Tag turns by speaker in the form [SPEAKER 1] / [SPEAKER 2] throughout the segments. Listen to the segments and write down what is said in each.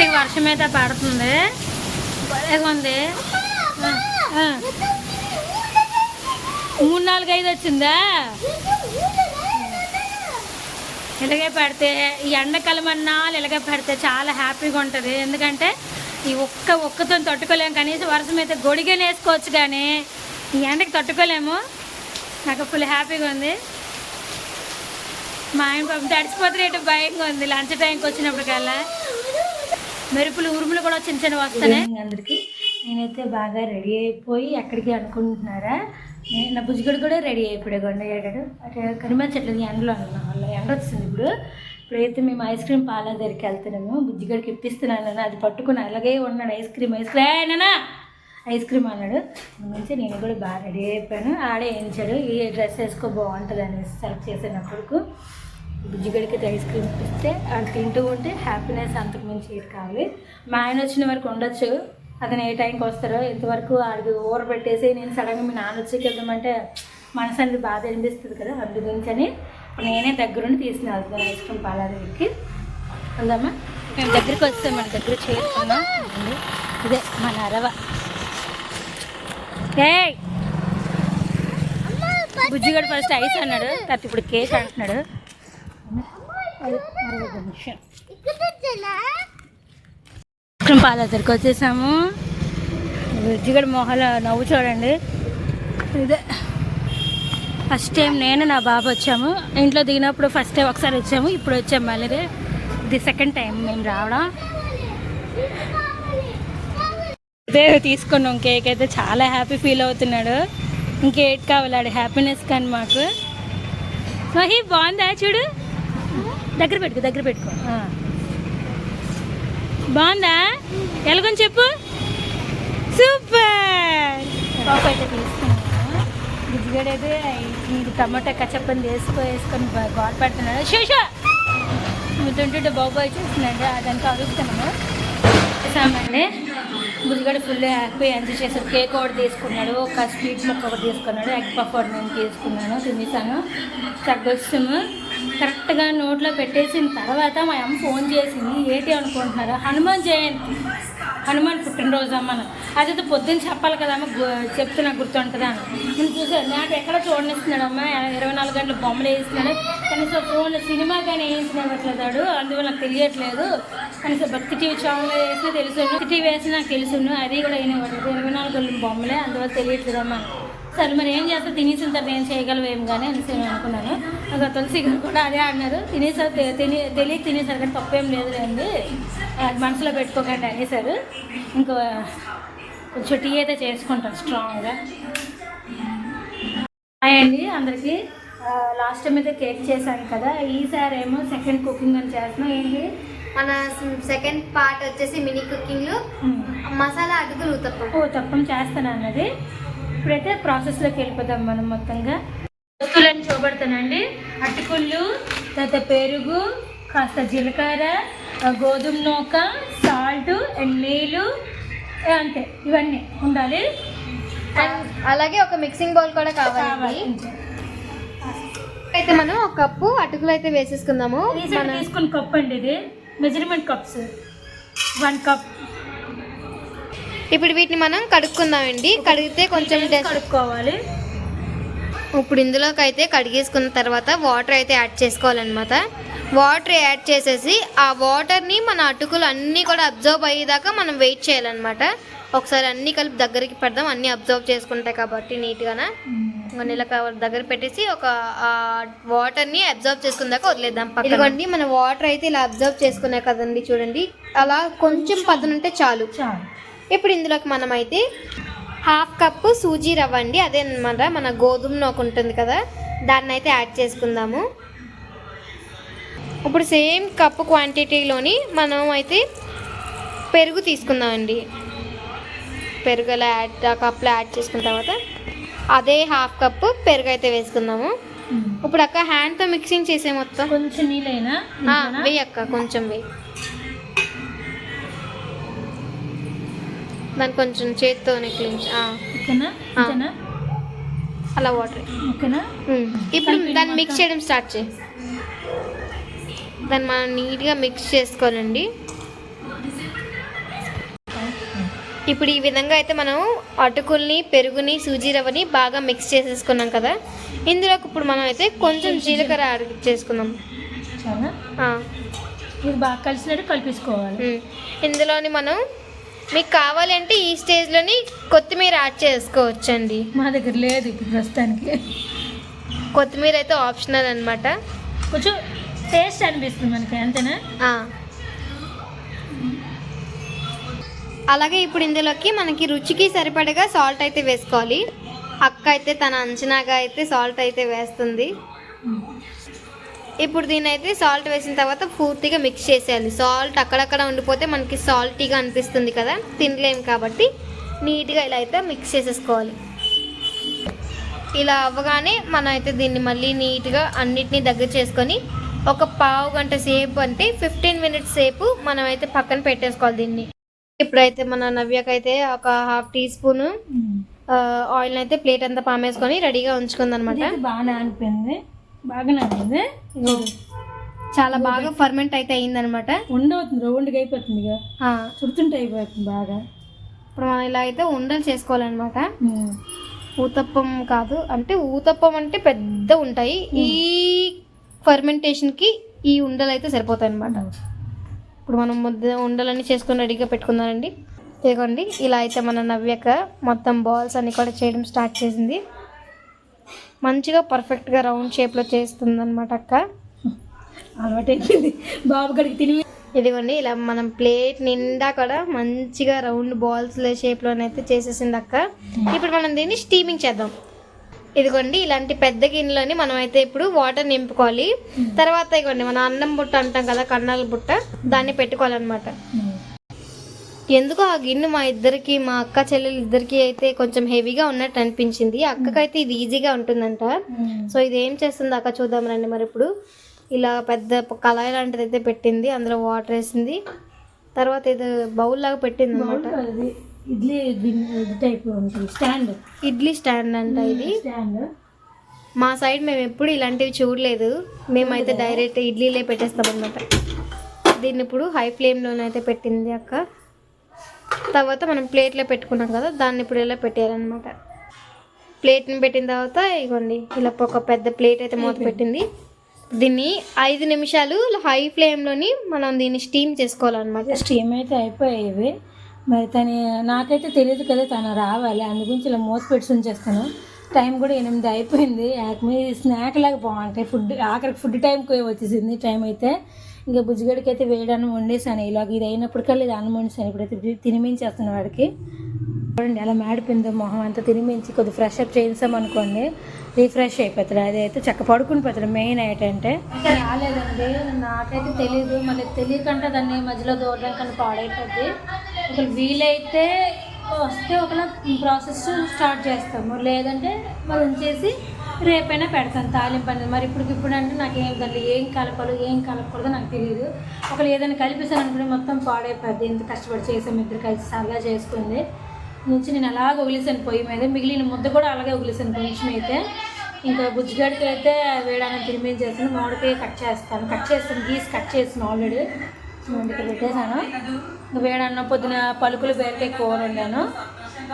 [SPEAKER 1] గట్టిగా వర్షం అయితే పడుతుంది భలేగా ఉంది మూడు నాలుగు ఐదు వచ్చిందా? ఇలాగే పెడితే ఈ ఎండాకాలం అన్నాళ్ళు ఇలాగే పెడితే చాలా హ్యాపీగా ఉంటుంది. ఎందుకంటే ఈ ఒక్క ఒక్కతో తట్టుకోలేము కనీసం వర్షం అయితే గొడిగని వేసుకోవచ్చు కానీ ఈ ఎండకి తట్టుకోలేము. నాకు ఫుల్ హ్యాపీగా ఉంది. మా ఆయన పాపం తడిచిపోతున్నట్టు భయంగా ఉంది. లంచ్ టైంకి వచ్చినప్పటికల్లా. మెరుపులు ఉరుములు కూడా చిన్న చిన్న వస్తున్నాయి అందరికి. నేనైతే బాగా రెడీ అయిపోయి ఎక్కడికి అనుకుంటున్నారా? నేను నా బుజ్జిగడు కూడా రెడీ అయిపోయాడు కొండయ్యాడు అటు కనిపించట్లేదు ఎండలో అన్న వల్ల ఎండ వచ్చింది ఇప్పుడు. ఇప్పుడైతే మేము ఐస్ క్రీమ్ పార్లర్ దగ్గరికి వెళ్తున్నాము. బుజ్జిగడికి ఇప్పిస్తున్నాను అది పట్టుకుని అలాగే ఉన్నాడు ఐస్ క్రీమ్ ఐస్ క్రీమ్. నానా ఐస్ క్రీమ్ అన్నాడు. నుంచి నేను కూడా బాగా రెడీ అయిపోయాను. ఆడే వేయించాడు ఈ డ్రెస్ వేసుకో బాగుంటుంది అనేసి సెలెక్ట్ చేసినప్పుడు బుజ్జిగడికి అయితే ఐస్ క్రీమ్ ఇస్తే అది తింటూ ఉంటే హ్యాపీనెస్ అంతకు మించి ఇది కావాలి మా ఆయన వచ్చిన వరకు ఉండొచ్చు. అతను ఏ టైంకి వస్తారో ఇంతవరకు ఆడికి ఓవర్ పెట్టేసి నేను సడన్గా మీ నాన్న వచ్చి వెళ్దామంటే మనసు అనేది బాధ అనిపిస్తుంది కదా అందు గురించి అని నేనే దగ్గరుండి తీసుకుని వెళ్తున్నాను ఐస్ క్రీమ్ పార్లర్ దగ్గరికి వెళ్దామా మేము దగ్గరికి వస్తే మన దగ్గర చేరుకున్నాం ఇదే మన అరవ. ఏ బుజ్జిగాడు ఫస్ట్ ఐస్ అన్నాడు తర్వాత ఇప్పుడు కేక్ అంటున్నాడు. ఐస్క్రీమ్ పార్లర్ దగ్గరికి వచ్చేసాము. బుజ్జిగడు మొహల నవ్వు చూడండి. ఇదే. ఫస్ట్ టైం నేను నా బాబు వచ్చాము. ఇంట్లో దిగినప్పుడు ఫస్ట్ టైం ఒకసారి వచ్చాము. ఇప్పుడు వచ్చాము మళ్ళీ ఇది సెకండ్ టైం మేము రావడం. అదే తీసుకున్నాం. కేక్ అయితే చాలా హ్యాపీ ఫీల్ అవుతున్నాడు. ఇంకేట్ కావాలి హ్యాపీనెస్ కానీ మాకు. మహి బాగుందా చూడు? దగ్గర పెట్టుకో దగ్గర పెట్టుకో. బాగుందా? ఎలాగని చెప్పు. సూపర్. పాప అయితే తీసుకున్నాను బుజ్జిగడు అయితే ఇది టమాటా కచ్చప్పని వేసుకో వేసుకొని గోడ పెడుతున్నాడు. శేష నువ్వు తింటుంటే బాబాయ్ చేస్తున్నాడు. అదంతా అడుగుతున్నాము చేసామండి బుజ్జిగడు ఫుల్ హ్యాపీ ఎంజాయ్ చేశాడు. కేక్ ఒకటి తీసుకున్నాడు. ఒక స్వీట్ ముక్క ఒకటి తీసుకున్నాడు. ఎగ్ పఫ్ ఒకటి నేను తీసుకున్నాను. తినేసాను. తగ్గొస్తాము కరెక్ట్గా నోట్లో పెట్టేసిన తర్వాత మా అమ్మ ఫోన్ చేసింది ఏంటి అనుకుంటున్నారు? హనుమాన్ జయంతి. హనుమాన్ పుట్టినరోజు అమ్మను అది పొద్దున్న చెప్పాలి కదమ్మ గు- చెప్తే నాకు గుర్తుంటుందా అని. నేను చూసాను. నాకు ఎక్కడ చూడనిస్తున్నాడు అమ్మ? ఇరవై నాలుగు గంటలు బొమ్మలు వేయిస్తున్నాడు. కనీసం ఫోన్ సినిమా కానీ వేయించలేట్లేదాడు అందువల్ల నాకు తెలియట్లేదు. కనీసం భక్తి టీవీ ఛానల్ వేసినా తెలుసు భక్తి టీవీ వేసినా నాకు తెలుసును. అది కూడా అయిన ఇరవై నాలుగు గంటల బొమ్మలే. అందువల్ల తెలియట్లేదమ్మా సరే మరి ఏం చేస్తా తినేసిన తర్వాత ఏం చేయగలవేం కానీ అనేసి నేను అనుకున్నాను. నాకు ఆ తులసి గారు కూడా అదే అన్నారు. తినేసారు తిని తెలియక తినేసారు కానీ తప్పేం లేదు అండి అది మనసులో పెట్టుకోకండి అనేసారు. ఇంకా కొంచెం టీ అయితే చేసుకుంటాను స్ట్రాంగ్గా. హాయ్ అండి అందరికీ. లాస్ట్ టైం అయితే కేక్ చేశాను కదా ఈసారి ఏమో సెకండ్ కుకింగ్ అని చేస్తున్నాం. ఏంటి?
[SPEAKER 2] మన సెకండ్ పార్ట్ వచ్చేసి మినీ కుకింగ్. మసాలా అటుకులు ఉతప్పం
[SPEAKER 1] ఓ తప్పం చేస్తాను అన్నది. ఇప్పుడైతే ప్రాసెస్లోకి వెళ్ళిపోదాం మనం మొత్తంగా. వస్తువులను చూపెడతానండి. అటుకుళ్ళు తర్వాత పెరుగు కాస్త జీలకర్ర గోధుమ నూక సాల్ట్ అండ్ నీళ్ళు అంతే. ఇవన్నీ ఉండాలి.
[SPEAKER 2] అలాగే ఒక మిక్సింగ్ బౌల్ కూడా కావాలి. అయితే మనం ఒక కప్పు అటుకులు అయితే వేసేసుకుందాము.
[SPEAKER 1] తీసుకున్న కప్ అండి ఇది. మెజర్మెంట్ కప్స్ వన్ కప్
[SPEAKER 2] ఇప్పుడు వీటిని మనం కడుక్కుందామండి. కడిగితే కొంచెం
[SPEAKER 1] కడుక్కోవాలి?
[SPEAKER 2] ఇప్పుడు ఇందులోకి అయితే కడిగేసుకున్న తర్వాత వాటర్ అయితే యాడ్ చేసుకోవాలన్నమాట. వాటర్ యాడ్ చేసేసి ఆ వాటర్ని మన అటుకులు అన్నీ కూడా అబ్జర్వ్ అయ్యేదాకా మనం వెయిట్ చేయాలన్నమాట. ఒకసారి అన్నీ కలిపి దగ్గరికి పెడదాం. అన్నీ అబ్జర్వ్ చేసుకుంటాయి కాబట్టి నీట్గానే. నీళ్ళ దగ్గర పెట్టేసి ఒక వాటర్ని అబ్జర్వ్ చేసుకున్నాక వదిలేద్దాం ఇదిగోండి మన వాటర్ అయితే ఇలా అబ్జర్వ్ చేసుకున్నాయి కదండి చూడండి. అలా కొంచెం పదన ఉంటే చాలు.
[SPEAKER 1] చాలు.
[SPEAKER 2] ఇప్పుడు ఇందులోకి మనం అయితే హాఫ్ కప్పు సూజీ రవ్వ అండి. అదే అనమాట మన గోధుమ నూక ఉంటుంది కదా. దాన్ని అయితే యాడ్ చేసుకుందాము. ఇప్పుడు సేమ్ కప్పు క్వాంటిటీలోని మనం అయితే పెరుగు తీసుకుందామండి. పెరుగు అలా యాడ్ ఆ కప్లో యాడ్ చేసుకున్న తర్వాత అదే హాఫ్ కప్పు పెరుగు అయితే వేసుకుందాము ఇప్పుడు అక్క హ్యాండ్తో మిక్సింగ్ చేసే మొత్తం.
[SPEAKER 1] కొంచెం నీళ్ళైనా
[SPEAKER 2] వెయ్యి అక్క కొంచెం వెయ్యి దాన్ని కొంచెం చేత్తో క్లీన్ అలా వాటర్.
[SPEAKER 1] ఓకేనా?
[SPEAKER 2] ఇప్పుడు దాన్ని మిక్స్ చేయడం స్టార్ట్ చేయి. దాన్ని మనం నీట్గా మిక్స్ చేసుకోవాలండి. ఇప్పుడు ఈ విధంగా అయితే మనం అటుకుల్ని పెరుగుని సూజీ రవ్వని బాగా మిక్స్ చేసేసుకున్నాం కదా. ఇందులోకి ఇప్పుడు మనం అయితే కొంచెం జీలకర్ర యాడ్ చేసుకుందాం.
[SPEAKER 1] ఇది బాగా కలిసినట్టు కలిపించుకోవాలి
[SPEAKER 2] ఉమ్. ఇందులోని మనం మీకు కావాలి అంటే ఈ స్టేజ్లోని కొత్తిమీర యాడ్ చేసుకోవచ్చండి.
[SPEAKER 1] మా దగ్గర లేదు ఇప్పుడు ప్రస్తుతానికి.
[SPEAKER 2] కొత్తిమీర అయితే ఆప్షనల్ అనమాట
[SPEAKER 1] కొంచెం టేస్ట్ అనిపిస్తుంది మనకి అంతేనా?
[SPEAKER 2] అలాగే ఇప్పుడు ఇందులోకి మనకి రుచికి సరిపడగా సాల్ట్ అయితే వేసుకోవాలి. అక్క అయితే తన అంచనాగా అయితే సాల్ట్ అయితే వేస్తుంది. ఇప్పుడు దీని అయితే సాల్ట్ వేసిన తర్వాత పూర్తిగా మిక్స్ చేసేయాలి. సాల్ట్ అక్కడక్కడ ఉండిపోతే మనకి సాల్టీగా అనిపిస్తుంది కదా? తినలేము కాబట్టి నీట్గా ఇలా అయితే మిక్స్ చేసేసుకోవాలి. ఇలా అవ్వగానే మనం అయితే దీన్ని మళ్ళీ నీట్గా అన్నిటినీ దగ్గర చేసుకొని ఒక పావు గంట సేపు అంటే ఫిఫ్టీన్ మినిట్స్ సేపు మనం అయితే పక్కన పెట్టేసుకోవాలి దీన్ని. ఇప్పుడైతే మన నవ్యకైతే ఒక హాఫ్ టీ స్పూన్ ఆయిల్ అయితే ప్లేట్ అంతా పామేసుకొని రెడీగా ఉంచుకుంది అనమాట
[SPEAKER 1] ఇది బాగా నానిపోయింది బాగా నానింది
[SPEAKER 2] చాలా బాగా ఫర్మెంట్ అయితే అయిందనమాట.
[SPEAKER 1] ఉండవుతుంది రౌండ్గా అయిపోతుంది చుడుతుంటే అయిపోతుంది బాగా.
[SPEAKER 2] ఇప్పుడు మనం ఇలా అయితే ఉండలు చేసుకోవాలన్నమాట. ఊతప్పం కాదు అంటే ఊతప్పం అంటే పెద్ద ఉంటాయి. ఈ ఫర్మెంటేషన్కి ఈ ఉండలు అయితే సరిపోతాయి అనమాట ఇప్పుడు మనం ముద్ద ఉండలన్నీ చేసుకొని రెడీగా పెట్టుకుందామండి. ఇదిగోండి ఇలా అయితే మన నవ్యక మొత్తం బాల్స్ అన్ని కూడా చేయడం స్టార్ట్ చేసింది. మంచిగా పర్ఫెక్ట్గా రౌండ్ షేప్లో చేస్తుంది అనమాట అక్క.
[SPEAKER 1] అలవాటు అయిపోయింది బాబు గడికి తిని
[SPEAKER 2] ఇదిగోండి ఇలా మనం ప్లేట్ నిండా కూడా మంచిగా రౌండ్ బాల్స్ షేప్లోనైతే చేసేసింది అక్క. ఇప్పుడు మనం దీన్ని స్టీమింగ్ చేద్దాం. ఇదిగోండి ఇలాంటి పెద్ద గిన్నెలోని మనం అయితే ఇప్పుడు వాటర్ నింపుకోవాలి. తర్వాత ఇదిగోండి మనం అన్నం బుట్ట అంటాం కదా కన్నాల బుట్ట దాన్ని పెట్టుకోవాలన్నమాట. ఎందుకో ఆ గిన్నె మా ఇద్దరికి మా అక్క చెల్లెలు ఇద్దరికి అయితే కొంచెం హెవీగా ఉన్నట్టు అనిపించింది. అక్కకైతే ఇది ఈజీగా ఉంటుందంట. సో ఇది ఏం చేస్తుంది అక్క చూద్దాం రండి మరి ఇప్పుడు. ఇలా పెద్ద కళాయి లాంటిది అయితే పెట్టింది. అందులో వాటర్ వేసింది. తర్వాత ఇది బౌల్ లాగా పెట్టింది అనమాట
[SPEAKER 1] idli type stand
[SPEAKER 2] idli stand అంట ఇది.
[SPEAKER 1] స్టాండ్
[SPEAKER 2] మా సైడ్ మేము ఎప్పుడు ఇలాంటివి చూడలేదు. మేమైతే డైరెక్ట్ ఇడ్లీలే పెట్టేస్తాం అనమాట దీన్ని ఇప్పుడు హై ఫ్లేమ్లోనైతే పెట్టింది అక్క. తర్వాత మనం ప్లేట్లో పెట్టుకున్నాం కదా దాన్ని ఇప్పుడు ఇలా పెట్టేయాలన్నమాట. ప్లేట్ని పెట్టిన తర్వాత ఇగోండి ఇలా ఒక పెద్ద ప్లేట్ అయితే మూత పెట్టింది. దీన్ని ఐదు నిమిషాలు హై ఫ్లేమ్లోని మనం దీన్ని స్టీమ్ చేసుకోవాలన్నమాట.
[SPEAKER 1] స్టీమ్ అయితే అయిపోయేవి. మరి తను నాకైతే తెలియదు కదా తను రావాలి అందు గురించి ఇలా మూత పెట్టి చేస్తాను టైం కూడా ఎనిమిది అయిపోయింది. మీ స్నాక్ లాగా బాగుంటాయి. ఫుడ్ ఆఖరికి ఫుడ్ టైంకి వచ్చేసింది టైం అయితే. ఇంకా బుజ్జిగడికి అయితే వేయడానికి వండేసాను ఇలాగ ఇది అయినప్పటికల్లా ఇది అన్నం వండేసాను ఇప్పుడైతే తినిమించేస్తున్నాను వాడికి. చూడండి అలా మాడిపోయిందో మొహం అంతా తినిమించి కొద్దిగా ఫ్రెష్ అప్ చేయించామనుకోండి రీఫ్రెష్ అయిపోతాడు. అదైతే చక్క పడుకుని పోతాడు. మెయిన్ ఏంటంటే రాలేదండి. నాకైతే తెలియదు మళ్ళీ తెలియకుండా దాన్ని మధ్యలో దూరడం కన్నా పాడైపోద్ది. ఒకవేళ వీలైతే వస్తే ఒకలా ప్రాసెస్ స్టార్ట్ చేస్తాము. లేదంటే మనం ఉంచేసి రేపైనా పెడతాను తాలింపు అనేది. మరి ఇప్పుడు ఇప్పుడు అంటే నాకు ఏం దాంట్లో ఏం కలపాలో ఏం కలపకూడదో నాకు తెలియదు ఒకవేళ ఏదైనా కలిపేసాను అనుకుంటే మొత్తం పాడైపోద్ది. ఎంత కష్టపడి చేసాం ఇద్దరు కలిసి సరదా చేసుకుంది. నుంచి నేను అలాగ వదిలేసాను పొయ్యి మీద. మిగిలిన ముద్ద కూడా అలాగే వదిలేసాను కొంచెం అయితే. ఇంకా బుజ్జిగాడికి అయితే వేయడానికి తిరిగి చేస్తాను? మామిడికాయ కట్ చేస్తాను. కట్ చేస్తాను. గీసి కట్ చేస్తాను ఆల్రెడీ. ఇక్కడ పెట్టేశాను. వేడన్న పొద్దున పలుకులు బీరకాయ కూర వండాను.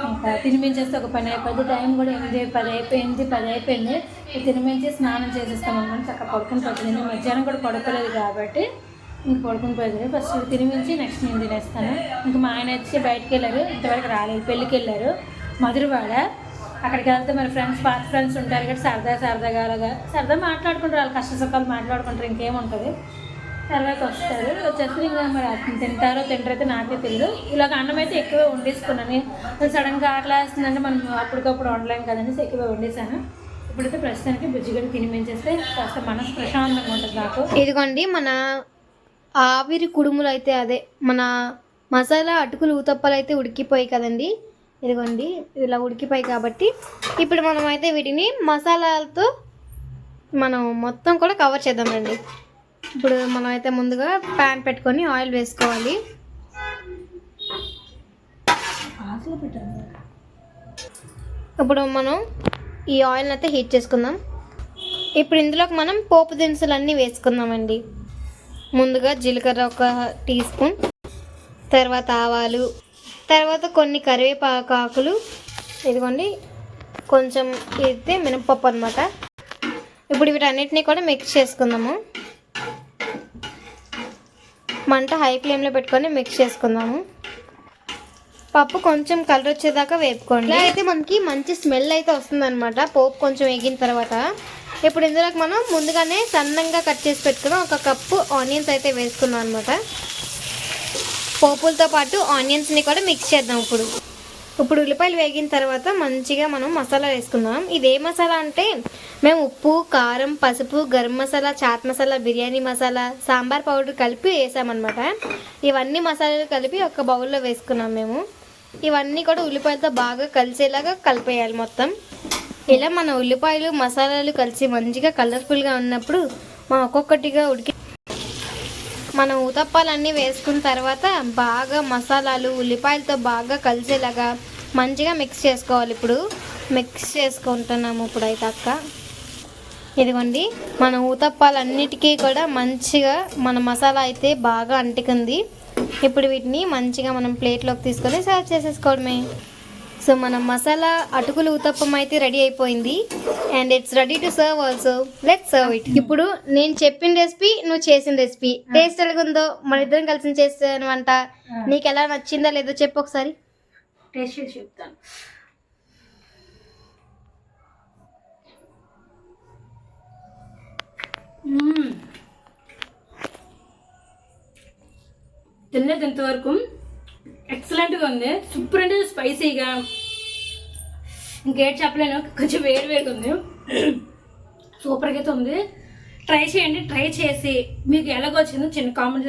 [SPEAKER 1] ఇంకా తినిపించేస్తే ఒక పని అయిపోద్ది. టైం కూడా ఎనిమిది పది అయిపోయింది పది అయిపోయింది. తినిపించి స్నానం చేసేస్తాను అనమాట చక్కగా పడుకుని పోతుంది. మధ్యాహ్నం కూడా పడుకోలేదు కాబట్టి ఇంక పడుకుని పోయింది ఫస్ట్ తినిపించి నెక్స్ట్ నేను తినేస్తాను. ఇంకా మా ఆయన వచ్చి బయటకు వెళ్ళారు. ఇంతవరకు రాలేదు. పెళ్ళికి వెళ్ళారు. మధురవాడ అక్కడికి వెళ్తే మరి ఫ్రెండ్స్ పాత ఫ్రెండ్స్ ఉంటారు కదా సరదా సరదాగా అలాగా. సరదా మాట్లాడుకుంటారు. వాళ్ళు కష్ట సుఖాలు మాట్లాడుకుంటారు. ఇంకేముంటుంది. తర్వాత వస్తారు వచ్చేసి ఇంకా మరి తింటారో తింటారైతే నాకే తెలియదు ఇలాగ అన్నం అయితే ఎక్కువ వండేసుకున్నాను సడన్గా అట్లా వేస్తుందంటే మనం అప్పటికప్పుడు వండలేం కదండి సో ఎక్కువ వండేసాను. ఇప్పుడైతే ప్రస్తుతానికి బుజ్జిగడ్డ తినిపించేస్తే కాస్త మనసు ప్రశాంతంగా ఉంటుంది నాకు.
[SPEAKER 2] ఇదిగోండి మన ఆవిరి కుడుములు అయితే అదే. మన మసాలా అటుకులు ఊతప్పలు అయితే ఉడికిపోయి కదండి. ఇదిగోండి ఇలా ఉడికిపోయి కాబట్టి ఇప్పుడు మనం అయితే వీటిని మసాలాలతో మనం మొత్తం కూడా కవర్ చేద్దామండి ఇప్పుడు మనం అయితే ముందుగా ప్యాన్ పెట్టుకొని ఆయిల్ వేసుకోవాలి. ఇప్పుడు మనం ఈ ఆయిల్ని అయితే హీట్ చేసుకుందాం. ఇప్పుడు ఇందులోకి మనం పోపు దినుసులు అన్నీ వేసుకుందామండి. ముందుగా జీలకర్ర ఒక టీ స్పూన్ తర్వాత ఆవాలు తర్వాత కొన్ని కరివేపాకు ఆకులు. ఇదిగోండి కొంచెం ఇది మినపప్పు అనమాట ఇప్పుడు వీటన్నిటిని కూడా మిక్స్ చేసుకుందాము. మంట హై ఫ్లేమ్లో పెట్టుకొని మిక్స్ చేసుకుందాము. పప్పు కొంచెం కలర్ వచ్చేదాకా వేపుకోండి. ఇలా అయితే మనకి మంచి స్మెల్ అయితే వస్తుందన్నమాట. పోపు కొంచెం వేగిన తర్వాత. ఇప్పుడు ఇందులోకి మనం ముందుగానే సన్నంగా కట్ చేసి పెట్టుకున్నాం ఒక కప్పు ఆనియన్స్ అయితే వేసుకున్నాం అనమాట పోపులతో పాటు ఆనియన్స్ని కూడా మిక్స్ చేద్దాం ఇప్పుడు. ఇప్పుడు ఉల్లిపాయలు వేగిన తర్వాత మంచిగా మనం మసాలా వేసుకుందాం. ఇది ఏ మసాలా అంటే మేము ఉప్పు కారం పసుపు గరం మసాలా చాట్ మసాలా బిర్యానీ మసాలా సాంబార్ పౌడర్ కలిపి వేసామన్నమాట. ఇవన్నీ మసాలాలు కలిపి ఒక బౌల్లో వేసుకున్నాం మేము. ఇవన్నీ కూడా ఉల్లిపాయలతో బాగా కలిసేలాగా కలిపేయాలి మొత్తం. ఇలా మన ఉల్లిపాయలు మసాలాలు కలిసి మంచిగా కలర్ఫుల్గా ఉన్నప్పుడు మా ఒక్కొక్కటిగా ఉడికి మనం ఉతప్పాలన్నీ వేసుకున్న తర్వాత బాగా మసాలాలు ఉల్లిపాయలతో బాగా కలిసేలాగా మంచిగా మిక్స్ చేసుకోవాలి ఇప్పుడు. మిక్స్ చేసుకుంటున్నాము ఇప్పుడు అయితే అక్క. ఇదిగోండి మన ఊతప్పాలన్నిటికీ కూడా మంచిగా మన మసాలా అయితే బాగా అంటుకుంది. ఇప్పుడు వీటిని మంచిగా మనం ప్లేట్లోకి తీసుకొని సర్వ్ చేసేసుకోవడమే. సో మన మసాలా అటుకులు ఉతప్పం అయితే రెడీ అయిపోయింది. And it's ready to serve also let serve it ఇప్పుడు నేను చెప్పిన రెసిపీ నువ్వు చేసిన రెసిపీ టేస్ట్ ఎలాగుందో మన ఇద్దరం కలిసి చేస్తాను వంట నీకు ఎలా నచ్చిందా లేదో చెప్పు ఒకసారి.
[SPEAKER 1] టేస్ట్ చెప్తాను. తిన్నది ఇంతవరకు ఎక్సలెంట్గా ఉంది. సూపర్ అంటే స్పైసీగా ఇంకేం చెప్పలేను. కొంచెం వేడి వేడిగా ఉంది. సూపర్గా అయితే ఉంది. ట్రై చేయండి. ట్రై చేసి మీకు ఎలాగొచ్చిందో చిన్న కామెంట్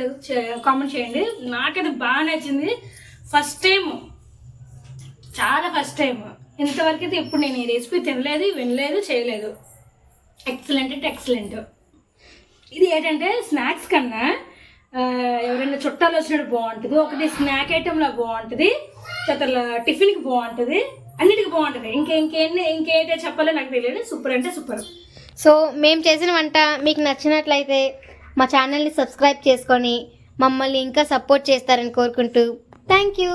[SPEAKER 1] కామెంట్ చేయండి. నాకైతే బాగా నచ్చింది. ఫస్ట్ టైం చాలా ఫస్ట్ టైం ఇంతవరకు అయితే ఇప్పుడు నేను ఈ రెసిపీ తినలేదు వినలేదు చేయలేదు. ఎక్సలెంట్ అంటే ఎక్సలెంట్ ఇది ఏంటంటే స్నాక్స్ కన్నా ఎవరైనా చుట్టాలు వచ్చినప్పుడు బాగుంటుంది. ఒకటి స్నాక్ ఐటెంలో బాగుంటుంది. తర్వాత టిఫిన్కి బాగుంటుంది. అన్నిటికి బాగుంటుంది. ఇంకా ఇంకేంటి ఇంకేంటో చెప్పాలో నాకు తెలియదు. సూపర్ అంటే సూపర్.
[SPEAKER 2] సో మేము చేసిన వంట మీకు నచ్చినట్లయితే మా ఛానల్ని సబ్స్క్రైబ్ చేసుకొని మమ్మల్ని ఇంకా సపోర్ట్ చేస్తారని కోరుకుంటూ థ్యాంక్ యూ